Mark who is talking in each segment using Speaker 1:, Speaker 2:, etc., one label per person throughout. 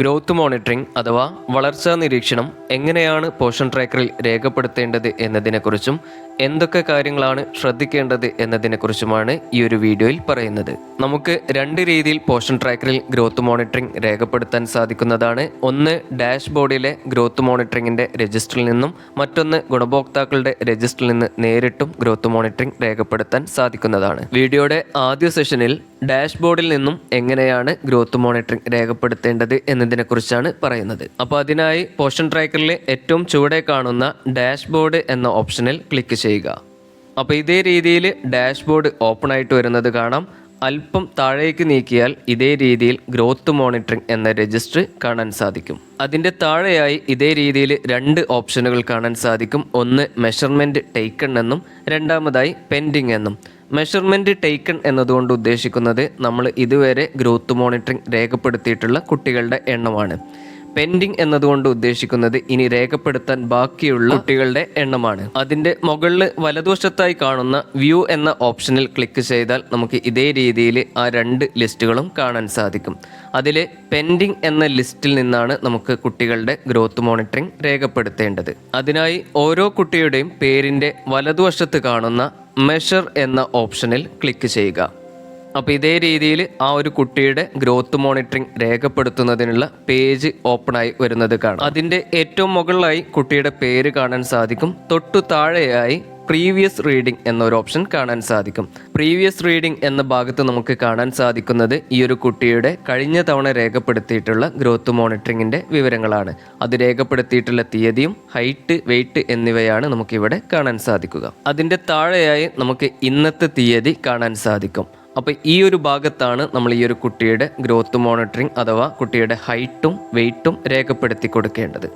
Speaker 1: Growth monitoring അഥവാ വളർച്ചാ നിരീക്ഷണം എങ്ങനെയാണ് പോഷൻ ട്രാക്കറിൽ രേഖപ്പെടുത്തേണ്ടത് എന്നതിനെക്കുറിച്ചും എന്തൊക്കെ കാര്യങ്ങളാണ് ശ്രദ്ധിക്കേണ്ടത് എന്നതിനെക്കുറിച്ചുമാണ് ഈ ഒരു വീഡിയോയിൽ പറയുന്നത്. നമുക്ക് രണ്ട് രീതിയിൽ പോഷൻ ട്രാക്കറിൽ ഗ്രോത്ത് മോണിറ്ററിംഗ് രേഖപ്പെടുത്താൻ സാധിക്കുന്നതാണ്. ഒന്ന് ഡാഷ്ബോർഡിലെ ഗ്രോത്ത് മോണിറ്ററിംഗിന്റെ രജിസ്റ്ററിൽ നിന്നും മറ്റൊന്ന് ഗുണഭോക്താക്കളുടെ രജിസ്റ്ററിൽ നിന്ന് നേരിട്ടും ഗ്രോത്ത് മോണിറ്ററിംഗ് രേഖപ്പെടുത്താൻ സാധിക്കുന്നതാണ്. വീഡിയോയുടെ ആദ്യ സെഷനിൽ ഡാഷ്ബോർഡിൽ നിന്നും എങ്ങനെയാണ് ഗ്രോത്ത് മോണിറ്ററിംഗ് രേഖപ്പെടുത്തേണ്ടത് എന്നതിനെക്കുറിച്ചാണ് പറയുന്നത്. അപ്പോൾ അതിനായി പോഷൻ ട്രാക്കറിലെ ഏറ്റവും ചുവടെ കാണുന്ന ഡാഷ്ബോർഡ് എന്ന ഓപ്ഷനിൽ ക്ലിക്ക് ചെയ്യുക. അപ്പോൾ ഇതേ രീതിയിൽ ഡാഷ്ബോർഡ് ഓപ്പൺ ആയിട്ട് വരുന്നത് കാണാം. അല്പം താഴേക്ക് നീക്കിയാൽ ഇതേ രീതിയിൽ ഗ്രോത്ത് മോണിറ്ററിംഗ് എന്ന രജിസ്റ്റർ കാണാൻ സാധിക്കും. അതിന്റെ താഴെയായി ഇതേ രീതിയിൽ രണ്ട് ഓപ്ഷനുകൾ കാണാൻ സാധിക്കും. ഒന്ന് മെഷർമെന്റ് ടേക്കൺ എന്നും രണ്ടാമതായി പെൻഡിങ് എന്നും. മെഷർമെന്റ് ടേക്കൺ എന്നതുകൊണ്ട് ഉദ്ദേശിക്കുന്നത് നമ്മൾ ഇതുവരെ ഗ്രോത്ത് മോണിറ്ററിംഗ് രേഖപ്പെടുത്തിയിട്ടുള്ള കുട്ടികളുടെ എണ്ണമാണ്. പെൻഡിങ് എന്നതുകൊണ്ട് ഉദ്ദേശിക്കുന്നത് ഇനി രേഖപ്പെടുത്താൻ ബാക്കിയുള്ള കുട്ടികളുടെ എണ്ണമാണ്. അതിന്റെ മുകളിൽ വലതുവശത്തായി കാണുന്ന വ്യൂ എന്ന ഓപ്ഷനിൽ ക്ലിക്ക് ചെയ്താൽ നമുക്ക് ഇതേ രീതിയിൽ ആ രണ്ട് ലിസ്റ്റുകളും കാണാൻ സാധിക്കും. അതിൽ പെൻഡിങ് എന്ന ലിസ്റ്റിൽ നിന്നാണ് നമുക്ക് കുട്ടികളുടെ ഗ്രോത്ത് മോണിറ്ററിംഗ് രേഖപ്പെടുത്തേണ്ടത്. അതിനായി ഓരോ കുട്ടിയുടെയും പേരിന്റെ വലതുവശത്ത് കാണുന്ന മെഷർ എന്ന ഓപ്ഷനിൽ ക്ലിക്ക് ചെയ്യുക. അപ്പോൾ ഇതേ രീതിയിൽ ആ ഒരു കുട്ടിയുടെ ഗ്രോത്ത് മോണിറ്ററിംഗ് രേഖപ്പെടുത്തുന്നതിനുള്ള പേജ് ഓപ്പണായി വരുന്നത് കാണാം. അതിന്റെ ഏറ്റവും മുകളിലായി കുട്ടിയുടെ പേര് കാണാൻ സാധിക്കും. തൊട്ടു താഴെയായി പ്രീവിയസ് റീഡിംഗ് എന്നൊരു ഓപ്ഷൻ കാണാൻ സാധിക്കും. പ്രീവിയസ് റീഡിംഗ് എന്ന ഭാഗത്ത് നമുക്ക് കാണാൻ സാധിക്കുന്നത് ഈ ഒരു കുട്ടിയുടെ കഴിഞ്ഞ തവണ രേഖപ്പെടുത്തിയിട്ടുള്ള ഗ്രോത്ത് മോണിറ്ററിങ്ങിന്റെ വിവരങ്ങളാണ്. അത് രേഖപ്പെടുത്തിയിട്ടുള്ള തീയതിയും ഹൈറ്റ് വെയിറ്റ് എന്നിവയാണ് നമുക്കിവിടെ കാണാൻ സാധിക്കുക. അതിന്റെ താഴെയായി നമുക്ക് ഇന്നത്തെ തീയതി കാണാൻ സാധിക്കും. അപ്പോൾ ഈ ഒരു ഭാഗത്താണ് നമ്മൾ ഈ ഒരു കുട്ടിയുടെ ഗ്രോത്ത് മോണിറ്ററിംഗ് അഥവാ കുട്ടിയുടെ ഹൈറ്റും വെയിറ്റും രേഖപ്പെടുത്തി കൊടുക്കേണ്ടത്.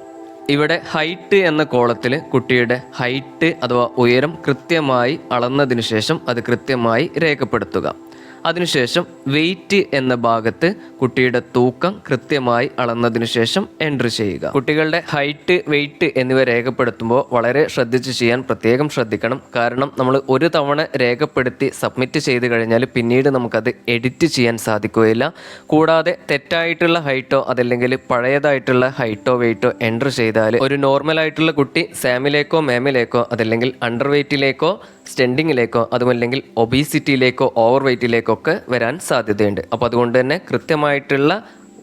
Speaker 1: ഇവിടെ ഹൈറ്റ് എന്ന കോളത്തിൽ കുട്ടിയുടെ ഹൈറ്റ് അഥവാ ഉയരം കൃത്യമായി അളന്നതിന് ശേഷം അത് കൃത്യമായി രേഖപ്പെടുത്തുക. അതിനുശേഷം വെയിറ്റ് എന്ന ഭാഗത്ത് കുട്ടിയുടെ തൂക്കം കൃത്യമായി അളന്നതിന് ശേഷം എൻട്രി ചെയ്യുക. കുട്ടികളുടെ ഹൈറ്റ് വെയിറ്റ് എന്നിവ രേഖപ്പെടുത്തുമ്പോൾ വളരെ ശ്രദ്ധിച്ച് ചെയ്യാൻ പ്രത്യേകം ശ്രദ്ധിക്കണം. കാരണം നമ്മൾ ഒരു തവണ രേഖപ്പെടുത്തി സബ്മിറ്റ് ചെയ്ത് കഴിഞ്ഞാൽ പിന്നീട് നമുക്കത് എഡിറ്റ് ചെയ്യാൻ സാധിക്കുകയില്ല. കൂടാതെ തെറ്റായിട്ടുള്ള ഹൈറ്റോ അതല്ലെങ്കിൽ പഴയതായിട്ടുള്ള ഹൈറ്റോ വെയിറ്റോ എൻട്രി ചെയ്താൽ ഒരു നോർമൽ ആയിട്ടുള്ള കുട്ടി സാമിലേക്കോ മാമിലേക്കോ അതല്ലെങ്കിൽ അണ്ടർ വെയിറ്റിലേക്കോ സ്റ്റെൻഡിങ്ങിലേക്കോ അതുമല്ലെങ്കിൽ ഒബീസിറ്റിയിലേക്കോ ഓവർ വെയ്റ്റിലേക്കോ ഒക്കെ വരാൻ സാധ്യതയുണ്ട്. അപ്പോൾ അതുകൊണ്ട് തന്നെ കൃത്യമായിട്ടുള്ള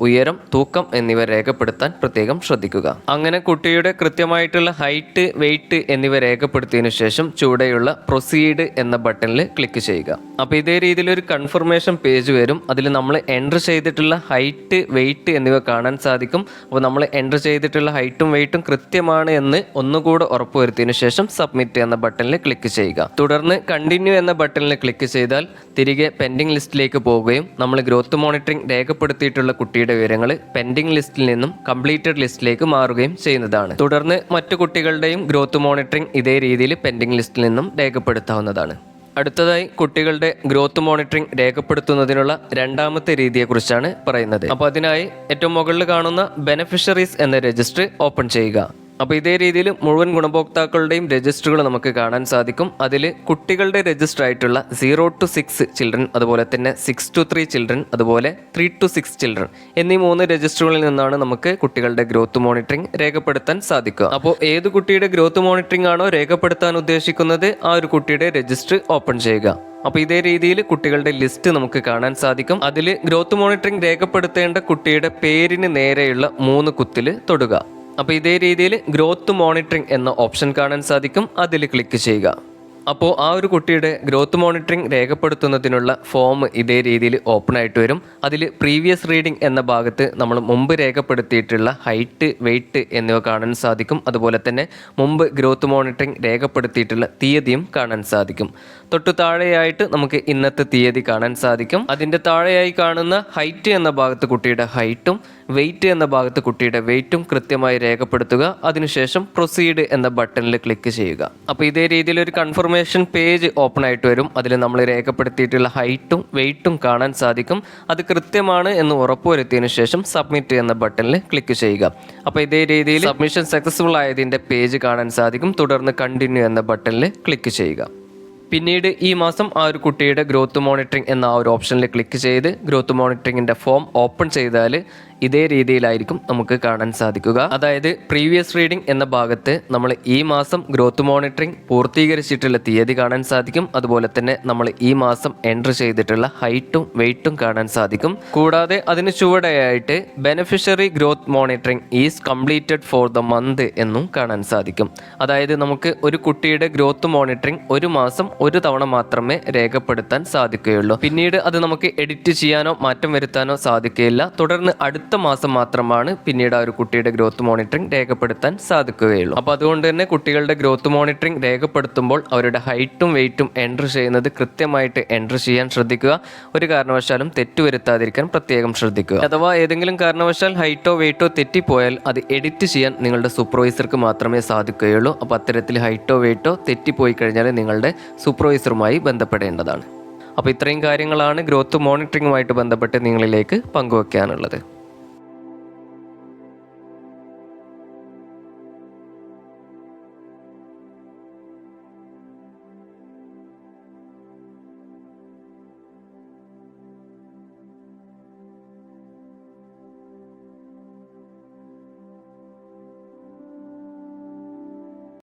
Speaker 1: ഉയരം തൂക്കം എന്നിവ രേഖപ്പെടുത്താൻ പ്രത്യേകം ശ്രദ്ധിക്കുക. അങ്ങനെ കുട്ടിയുടെ കൃത്യമായിട്ടുള്ള ഹൈറ്റ് വെയിറ്റ് എന്നിവ രേഖപ്പെടുത്തിയതിനു ശേഷം ചൂടെയുള്ള പ്രൊസീഡ് എന്ന ബട്ടണിൽ ക്ലിക്ക് ചെയ്യുക. അപ്പോൾ ഇതേ രീതിയിൽ ഒരു കൺഫർമേഷൻ പേജ് വരും. അതിൽ നമ്മൾ എന്റർ ചെയ്തിട്ടുള്ള ഹൈറ്റ് വെയിറ്റ് എന്നിവ കാണാൻ സാധിക്കും. അപ്പോൾ നമ്മൾ എന്റർ ചെയ്തിട്ടുള്ള ഹൈറ്റും വെയിറ്റും കൃത്യമാണ് എന്ന് ഒന്നുകൂടെ ഉറപ്പുവരുത്തിയതിനു ശേഷം സബ്മിറ്റ് എന്ന ബട്ടണിൽ ക്ലിക്ക് ചെയ്യുക. തുടർന്ന് കണ്ടിന്യൂ എന്ന ബട്ടണിൽ ക്ലിക്ക് ചെയ്താൽ തിരികെ പെൻഡിംഗ് ലിസ്റ്റിലേക്ക് പോവുകയും നമ്മൾ ഗ്രോത്ത് മോണിറ്ററിംഗ് രേഖപ്പെടുത്തിയിട്ടുള്ള കുട്ടിയുടെ വിവരങ്ങൾ പെൻഡിംഗ് ലിസ്റ്റിൽ നിന്നും കംപ്ലീറ്റഡ് ലിസ്റ്റിലേക്ക് മാറുകയും ചെയ്യുന്നതാണ്. തുടർന്ന് മറ്റു കുട്ടികളുടെയും ഗ്രോത്ത് മോണിറ്ററിംഗ് ഇതേ രീതിയിൽ പെൻഡിംഗ് ലിസ്റ്റിൽ നിന്നും രേഖപ്പെടുത്താവുന്നതാണ്. അടുത്തതായി കുട്ടികളുടെ ഗ്രോത്ത് മോണിറ്ററിംഗ് രേഖപ്പെടുത്തുന്നതിനുള്ള രണ്ടാമത്തെ രീതിയെക്കുറിച്ചാണ് പറയുന്നത്. അപ്പോൾ അതിനായി ഏറ്റവും മുകളിൽ കാണുന്ന ബെനഫിഷ്യറീസ് എന്ന രജിസ്റ്റർ ഓപ്പൺ ചെയ്യുക. അപ്പോൾ ഇതേ രീതിയിൽ മുഴുവൻ ഗുണഭോക്താക്കളുടെയും രജിസ്റ്ററുകൾ നമുക്ക് കാണാൻ സാധിക്കും. അതിൽ കുട്ടികളുടെ രജിസ്റ്റർ ആയിട്ടുള്ള സീറോ ടു സിക്സ് ചിൽഡ്രൻ അതുപോലെ തന്നെ സിക്സ് ടു ത്രീ ചിൽഡ്രൻ അതുപോലെ ത്രീ ടു സിക്സ് ചിൽഡ്രൻ എന്നീ മൂന്ന് രജിസ്റ്ററുകളിൽ നിന്നാണ് നമുക്ക് കുട്ടികളുടെ ഗ്രോത്ത് മോണിറ്ററിംഗ് രേഖപ്പെടുത്താൻ സാധിക്കുക. അപ്പോൾ ഏത് കുട്ടിയുടെ ഗ്രോത്ത് മോണിറ്ററിംഗ് ആണോ രേഖപ്പെടുത്താൻ ഉദ്ദേശിക്കുന്നത് ആ ഒരു കുട്ടിയുടെ രജിസ്റ്റർ ഓപ്പൺ ചെയ്യുക. അപ്പോൾ ഇതേ രീതിയിൽ കുട്ടികളുടെ ലിസ്റ്റ് നമുക്ക് കാണാൻ സാധിക്കും. അതിൽ ഗ്രോത്ത് മോണിറ്ററിംഗ് രേഖപ്പെടുത്തേണ്ട കുട്ടിയുടെ പേരിന് നേരെയുള്ള മൂന്ന് കുത്തിൽ തൊടുക. അപ്പോൾ ഇതേ രീതിയിൽ ഗ്രോത്ത് മോണിറ്ററിംഗ് എന്ന ഓപ്ഷൻ കാണാൻ സാധിക്കും. അതിൽ ക്ലിക്ക് ചെയ്യുക. അപ്പോൾ ആ ഒരു കുട്ടിയുടെ ഗ്രോത്ത് മോണിറ്ററിംഗ് രേഖപ്പെടുത്തുന്നതിനുള്ള ഫോം ഇതേ രീതിയിൽ ഓപ്പൺ ആയിട്ട് വരും. അതിൽ പ്രീവിയസ് റീഡിംഗ് എന്ന ഭാഗത്ത് നമ്മൾ മുമ്പ് രേഖപ്പെടുത്തിയിട്ടുള്ള ഹൈറ്റ് വെയിറ്റ് എന്നിവ കാണാൻ സാധിക്കും. അതുപോലെ തന്നെ മുമ്പ് ഗ്രോത്ത് മോണിറ്ററിംഗ് രേഖപ്പെടുത്തിയിട്ടുള്ള തീയതിയും കാണാൻ സാധിക്കും. തൊട്ടു താഴെയായിട്ട് നമുക്ക് ഇന്നത്തെ തീയതി കാണാൻ സാധിക്കും. അതിന്റെ താഴെയായി കാണുന്ന ഹൈറ്റ് എന്ന ഭാഗത്ത് കുട്ടിയുടെ ഹൈറ്റും വെയിറ്റ് എന്ന ഭാഗത്ത് കുട്ടിയുടെ വെയിറ്റും കൃത്യമായി രേഖപ്പെടുത്തുക. അതിനുശേഷം പ്രൊസീഡ് എന്ന ബട്ടണിൽ ക്ലിക്ക് ചെയ്യുക. അപ്പോൾ ഇതേ രീതിയിൽ ഒരു കൺഫർമേഷൻ പേജ് ഓപ്പൺ ആയിട്ട് വരും. അതിൽ നമ്മൾ രേഖപ്പെടുത്തിയിട്ടുള്ള ഹൈറ്റും വെയ്റ്റും കാണാൻ സാധിക്കും. അത് കൃത്യമാണ് എന്ന് ഉറപ്പുവരുത്തിയതിനു ശേഷം സബ്മിറ്റ് എന്ന ബട്ടണിൽ ക്ലിക്ക് ചെയ്യുക. അപ്പോൾ ഇതേ രീതിയിൽ സബ്മിഷൻ സക്സസ്ഫുൾ ആയതിന്റെ പേജ് കാണാൻ സാധിക്കും. തുടർന്ന് കണ്ടിന്യൂ എന്ന ബട്ടണിൽ ക്ലിക്ക് ചെയ്യുക. പിന്നീട് ഈ മാസം ആ ഒരു കുട്ടിയുടെ ഗ്രോത്ത് മോണിറ്ററിംഗ് എന്ന ആ ഒരു ഓപ്ഷനിൽ ക്ലിക്ക് ചെയ്ത് ഗ്രോത്ത് മോണിറ്ററിംഗിന്റെ ഫോം ഓപ്പൺ ചെയ്താൽ ഇതേ രീതിയിലായിരിക്കും നമുക്ക് കാണാൻ സാധിക്കുക. അതായത് പ്രീവിയസ് റീഡിംഗ് എന്ന ഭാഗത്ത് നമ്മൾ ഈ മാസം ഗ്രോത്ത് മോണിറ്ററിംഗ് പൂർത്തീകരിച്ചിട്ടുള്ള തീയതി കാണാൻ സാധിക്കും. അതുപോലെ തന്നെ നമ്മൾ ഈ മാസം എന്റർ ചെയ്തിട്ടുള്ള ഹൈറ്റും വെയിറ്റും കാണാൻ സാധിക്കും. കൂടാതെ അതിന് ചുവടെയായിട്ട് beneficiary growth monitoring is completed for the month എന്നും കാണാൻ സാധിക്കും. അതായത് നമുക്ക് ഒരു കുട്ടിയുടെ ഗ്രോത്ത് മോണിറ്ററിംഗ് ഒരു മാസം ഒരു തവണ മാത്രമേ രേഖപ്പെടുത്താൻ സാധിക്കുകയുള്ളൂ. പിന്നീട് അത് നമുക്ക് എഡിറ്റ് ചെയ്യാനോ മാറ്റം വരുത്താനോ സാധിക്കുകയില്ല. തുടർന്ന് അടുത്ത മാസം മാത്രമാണ് പിന്നീട് ആ ഒരു കുട്ടിയുടെ ഗ്രോത്ത് മോണിറ്ററിംഗ് രേഖപ്പെടുത്താൻ സാധിക്കുകയുള്ളൂ. അപ്പോൾ അതുകൊണ്ട് തന്നെ കുട്ടികളുടെ ഗ്രോത്ത് മോണിറ്ററിംഗ് രേഖപ്പെടുത്തുമ്പോൾ അവരുടെ ഹൈറ്റും വെയിറ്റും എൻട്രി ചെയ്യുന്നത് കൃത്യമായിട്ട് എൻട്രി ചെയ്യാൻ ശ്രദ്ധിക്കുക. ഒരു കാരണവശാലും തെറ്റുവരുത്താതിരിക്കാൻ പ്രത്യേകം ശ്രദ്ധിക്കുക. അഥവാ ഏതെങ്കിലും കാരണവശാൽ ഹൈറ്റോ വെയിറ്റോ തെറ്റിപ്പോയാൽ അത് എഡിറ്റ് ചെയ്യാൻ നിങ്ങളുടെ സൂപ്പർവൈസർക്ക് മാത്രമേ സാധിക്കുകയുള്ളൂ. അപ്പോൾ അത്തരത്തിൽ ഹൈറ്റോ വെയിറ്റോ തെറ്റിപ്പോയി കഴിഞ്ഞാൽ നിങ്ങളുടെ സൂപ്പർവൈസറുമായി ബന്ധപ്പെടേണ്ടതാണ്. അപ്പോൾ ഇത്രയും കാര്യങ്ങളാണ് ഗ്രോത്ത് മോണിറ്ററിംഗുമായിട്ട് ബന്ധപ്പെട്ട് നിങ്ങളിലേക്ക് പങ്കുവെക്കാനുള്ളത്.